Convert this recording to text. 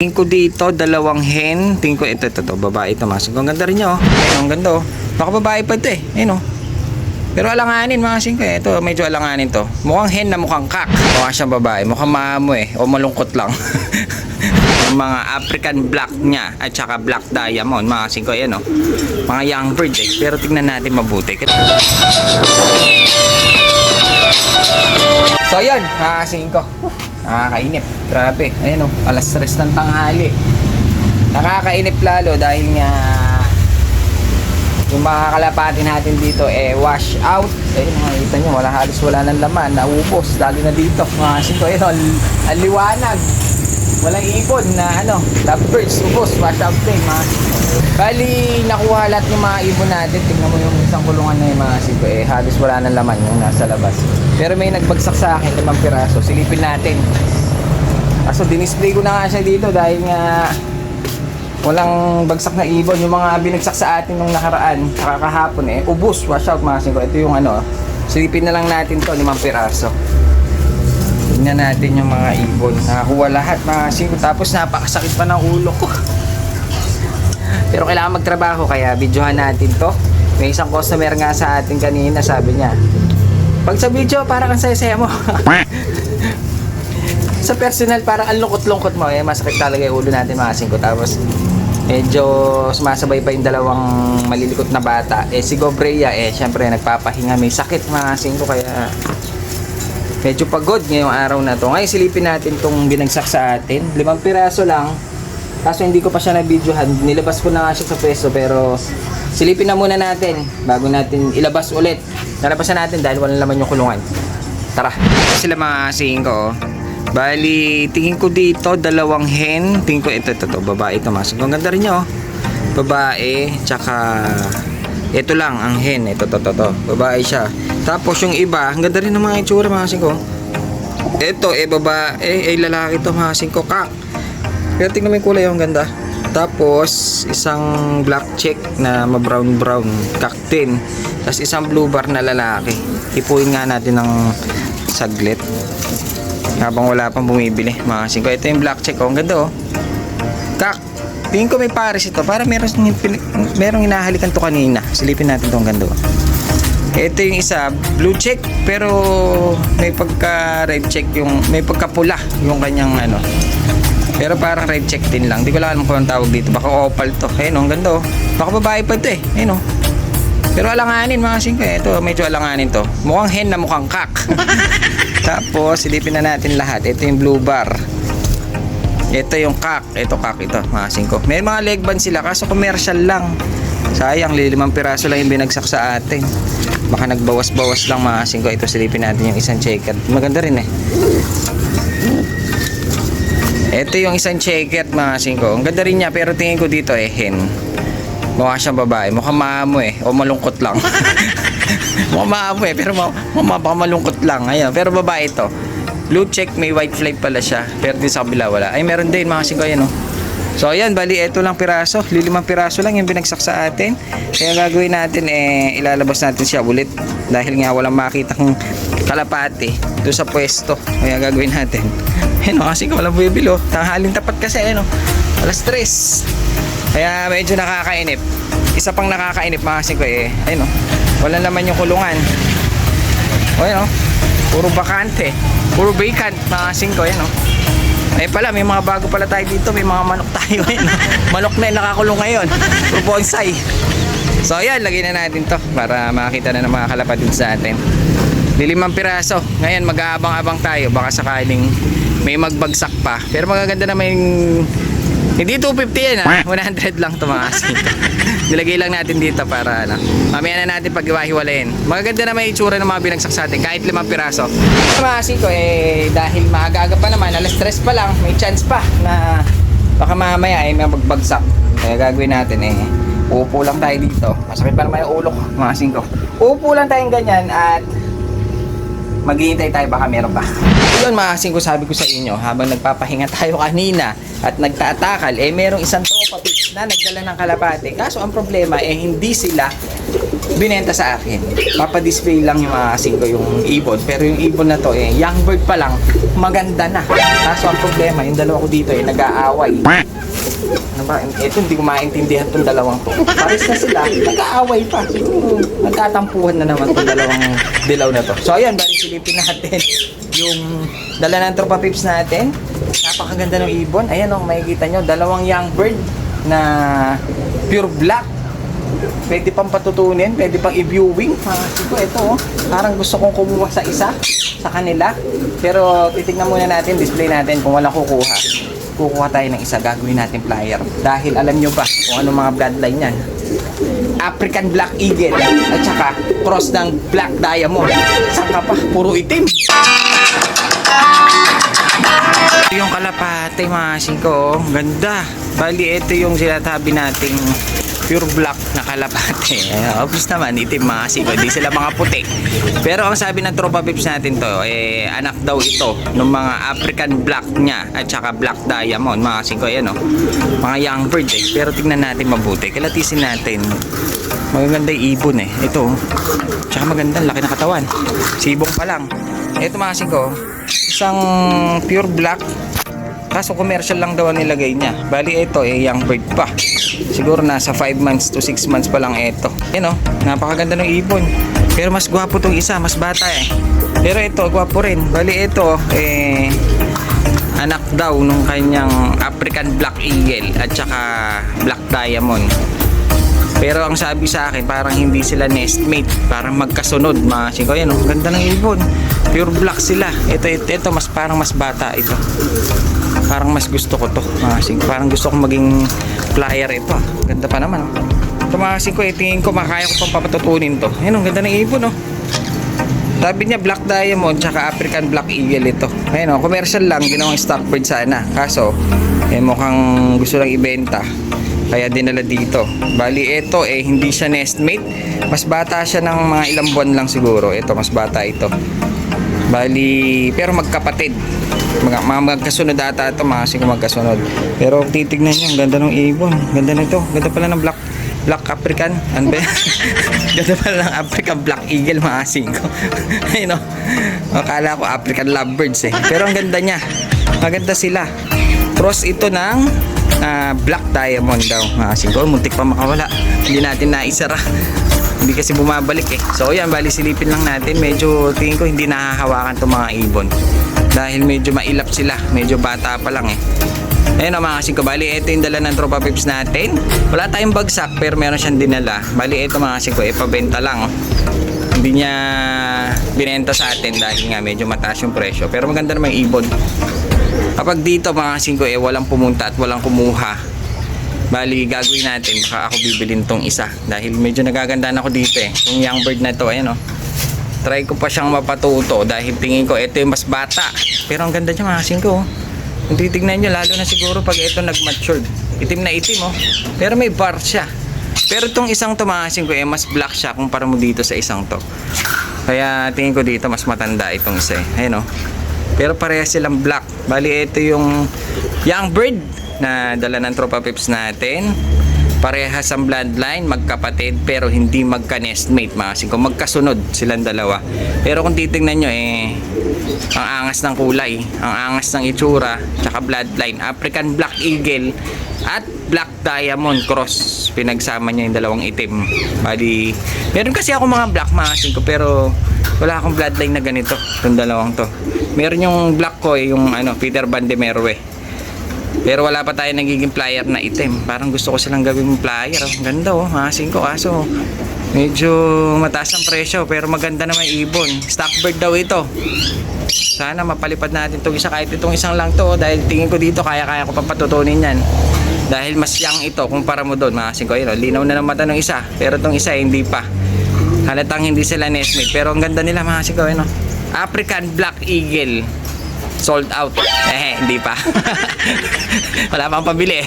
Tingin ko dito, dalawang hen. Tingin ko, ito, ito, ito, babae ito. Mas, ang ganda rin niya, oh. Ayun, ang ganda, oh. Baka babae pa ito, eh. Ayun, oh. Pero alanganin, mga singko, eh. Ito, medyo alanganin to. Mukhang hen na mukhang kak. Mukha siyang babae. Mukhang maamo, eh. O malungkot lang. Ang mga African black niya at saka black diamond, mga singko, yan, oh. Mga young bird, eh. Pero tingnan natin mabuti. So, yun, mga singko. Nakakainip. Grabe. Ayun, oh. Alas 3 ng tanghali. Nakakainip lalo dahil nga yung mga kalapati natin dito eh wash out ayun nakikita nyo wala halos wala ng laman naubos lalo na dito mga singko ayun ang, ang liwanag walang ibon na ano lovebirds ubos wash out din mga bali nakuha lahat yung mga ibon natin tingnan mo yung isang kulungan na yung mga singko eh halos wala ng laman yung nasa labas pero may nagbagsak sa akin limang piraso silipin natin Kaso dinisplay ko na nga siya dito dahil nga walang bagsak na ibon. Yung mga binagsak sa atin nung nakaraan, kakahapon eh, ubus, wash out mga singko. Ito yung ano, silipin na lang natin to, limang piraso. Tingnan natin yung mga ibon. Nakakuha lahat mga singko. Tapos napakasakit pa ng ulo ko. Pero kailangan magtrabaho kaya videohan natin to. May isang customer nga sa atin kanina, sabi niya, pag sa video, parang ang saya-saya mo. sa personal parang ang lungkot-lungkot mo eh masakit talaga yung ulo natin mga singko tapos medyo sumasabay pa yung dalawang malilikot na bata eh si Gobrea eh syempre nagpapahinga may sakit mga singko kaya medyo pagod ngayong araw na to ngayon silipin natin tong binagsak sa atin limang piraso lang kaso hindi ko pa siya na-videohan nilabas ko na nga siya sa peso pero silipin na muna natin bago natin ilabas ulit nalabasan natin dahil walang laman yung kulungan tara sila mga singko oh. Bali, tingin ko dito, dalawang hen. Tingin ko ito, ito, ito, babae ito. Mas, ang ganda rin niya, oh. Babae, tsaka, ito lang, ang hen. Ito, ito, ito, ito. Babae siya. Tapos yung iba, ang ganda rin ng mga itsura, mga singko. Ito, eh, babae, eh, lalaki to, mga singko. Kak. Pero tingnan mo yung kulay, oh, ang ganda. Tapos, isang black check na ma-brown-brown, kak din. Tapos, isang blue bar na lalaki. Ipuin nga natin ng saglit habang wala pang bumibili mga singko ito yung black check oh ang ganda oh kak tingin ko may pares ito para meron merong hinahalikan to kanina silipin natin to ang ganda oh ito yung isa blue check pero may pagka red check yung may pagka pula yung kanyang ano pero parang red check din lang di ko lang alam kung anong tawag dito baka opal to ayun oh ang ganda oh baka babae pa ito eh ayun oh pero alanganin mga singko eh. Ito medyo alanganin to. Mukhang hen na mukhang kak. Tapos silipin na natin lahat. Ito yung blue bar. Ito yung kak. Ito kak ito mga singko. May mga leg band sila kaso commercial lang. Sayang limang piraso lang yung binagsak sa atin. Baka nagbawas-bawas lang mga singko. Ito silipin natin yung isang checker. Maganda rin eh. Ito yung isang checker mga singko. Ang ganda rin niya pero tingin ko dito eh hen. Mukha siyang babae. Mukhang maamo eh. O malungkot lang. Mukhang maamo eh. Pero ma ma baka malungkot lang. Ayan. Pero babae ito. Blue check. May white flag pala siya. Pero din sa kabila wala. Ay meron din mga singko. Ayan oh. So ayan. Bali ito lang piraso. Lilimang piraso lang yung binagsak sa atin. Kaya gagawin natin eh. Ilalabas natin siya ulit. Dahil nga walang makita kong kalapati doon sa pwesto. Kaya gagawin natin. Ayan oh. Kasi walang bibilo. Tanghaling tapat kasi. Ayan oh. Alas 3. Kaya medyo nakakainip. Isa pang nakakainip mga singko eh. Ayun oh. Wala naman yung kulungan. O ayun oh. Puro bakante. Puro vacant mga singko. Ayun oh. Ay pala, may mga bago pala tayo dito. May mga manok tayo. Manok na yung nakakulong ngayon. Puro bonsai. So ayan, lagay na natin to para makita na ng mga kalapatid sa atin. Lilimang piraso. Ngayon mag-aabang-abang tayo. Baka sakaling may magbagsak pa. Pero magaganda naman yung hindi 250 yan ha. 100 lang to mga singko. Nilagay lang natin dito para ano. Mamaya na natin paghiwa-hiwalayin. Magaganda na may itsura ng mga binagsak sa atin kahit limang piraso. Mga singko eh dahil maaga-aga pa naman, alas stress pa lang, may chance pa na baka mamaya ay eh, may magbagsak. Kaya gagawin natin eh Uupo lang tayo dito. Masakit pa naman yung ulo ko, mga singko. Uupo lang tayong ganyan at Maghihintay tayo baka meron pa. Yun mga kasing ko sabi ko sa inyo, habang nagpapahinga tayo kanina at nagtatakal, eh merong isang tropa pips na nagdala ng kalapate. Kaso ang problema, eh hindi sila binenta sa akin. Papadisplay lang yung mga kasing ko yung ibon. Pero yung ibon na to, eh, young bird pa lang, maganda na. Kaso ang problema, yung dalawa ko dito, eh, nag-aaway. Ano ba? Ito hindi ko maintindihan tong dalawang to. Pares na sila, nag-aaway pa. Siguro, nagkatampuhan na naman tong dalawang dilaw na to. So ayan, bali silipin natin yung dala ng tropa pips natin. Napakaganda ng ibon. Ayan oh, makikita nyo, dalawang young bird na pure black. Pwede pang patutunin, pwede pang i-viewing. Ah, siguro ito oh, parang gusto kong kumuha sa isa sa kanila. Pero titignan muna natin, display natin kung walang kukuha kukuha tayo ng isa, gagawin natin flyer. Dahil alam nyo ba kung ano mga bloodline yan? African Black Eagle at saka cross ng Black Diamond. Saan ka pa? Puro itim. Ito yung kalapate mga singko. Ganda. Bali, ito yung sinatabi nating pure black na kalapate. Obvious naman, itim mga singko. Hindi sila mga puti. Pero ang sabi ng tropa pips natin to, eh, anak daw ito ng mga African black niya at saka black diamond. Mga singko, yan o. Mga young bird eh. Pero tignan natin mabuti. Kalatisin natin. Magaganda yung ibon eh. Ito. oh. Tsaka maganda, laki na katawan. Sibong pa lang. Ito mga singko, isang pure black Kaso commercial lang daw ang nilagay niya. Bali ito eh young bird pa. Siguro nasa 5 months to 6 months pa lang ito. Yan oh, napakaganda ng ibon. Pero mas gwapo tong isa, mas bata eh. Pero ito, gwapo rin. Bali ito eh anak daw nung kanyang African Black Eagle at saka Black Diamond. Pero ang sabi sa akin, parang hindi sila nestmate. Parang magkasunod, mga singko. Yan, oh, ganda ng ibon. Pure black sila. Ito, ito, ito, mas parang mas bata ito. Parang mas gusto ko to, mga singko. Parang gusto kong maging flyer ito. Ganda pa naman, oh. Ito, mga singko, eh, tingin ko makaya ko pang papatutunin to. Yan, oh, ganda ng ibon, oh. Sabi niya Black Diamond tsaka African Black Eagle ito. Ayun oh, commercial lang, ginawang stock bird sana. Kaso, eh mukhang gusto lang ibenta. Kaya dinala dito. Bali ito eh hindi siya nestmate. Mas bata siya ng mga ilang buwan lang siguro. Ito mas bata ito. Bali, pero magkapatid. Mga, mga magkasunod ata ito, mga singko magkasunod. Pero titignan niyo, ganda ng ibon. Ganda nito. Ganda pala ng black Black African. Ano ba? Ganda pala ng African Black Eagle, mga singko. Ayun o. Akala ko African Lovebirds eh. Pero ang ganda niya. Maganda sila. Cross ito ng ah, Black Diamond daw, mga singko. Muntik pa makawala. Hindi natin naisara. Hindi kasi bumabalik eh. So yan, bali silipin lang natin. Medyo tingin ko hindi nahahawakan itong mga ibon. Dahil medyo mailap sila. Medyo bata pa lang eh. Ayun o mga kasing bali ito yung dala ng tropa pips natin. Wala tayong bagsak pero meron siyang dinala. Bali ito mga kasing ko, ipabenta lang. Oh. Hindi niya binenta sa atin dahil nga medyo mataas yung presyo. Pero maganda naman yung ibon. Kapag dito mga kasing ko, eh, walang pumunta at walang kumuha. Bali, gagawin natin. Baka ako bibilin tong isa. Dahil medyo nagagandaan ako dito eh. Yung young bird na to, ayan o. Try ko pa siyang mapatuto dahil tingin ko ito yung mas bata. Pero ang ganda niya mga kasing ko. oh. Kung titignan nyo, lalo na siguro pag ito nag-matured. Itim na itim, oh. Pero may bar siya. Pero itong isang tumahasin ko, eh, mas black siya kumpara mo dito sa isang to. Kaya tingin ko dito, mas matanda itong isa, eh. Ayun, oh. Pero parehas silang black. Bali, ito yung young bird na dala ng tropa pips natin. Parehas ang bloodline, magkapatid, pero hindi magka-nestmate, mga singko. Magkasunod silang dalawa. Pero kung titingnan nyo, eh, ang angas ng kulay, ang angas ng itsura, tsaka bloodline, African Black Eagle at Black Diamond Cross. Pinagsama niya yung dalawang itim. Bali, meron kasi ako mga black mga ko pero wala akong bloodline na ganito, itong dalawang to. Meron yung black ko, eh, yung ano, Peter Van de Merwe. Pero wala pa tayo nagiging flyer na item. Parang gusto ko silang gawing flyer. Ang ganda oh, mga ko kaso medyo mataas ang presyo pero maganda naman ibon. Stockbird daw ito. Sana mapalipad natin itong isa kahit itong isang lang to oh, dahil tingin ko dito kaya-kaya ko pang patutunin yan. Dahil mas young ito kumpara mo doon mga ko. Yun, oh, linaw na ng mata ng isa pero itong isa hindi pa. Halatang hindi sila nestmate pero ang ganda nila mga ko. Yun, oh. African Black Eagle sold out. Eh, hindi pa. Wala pang pabili.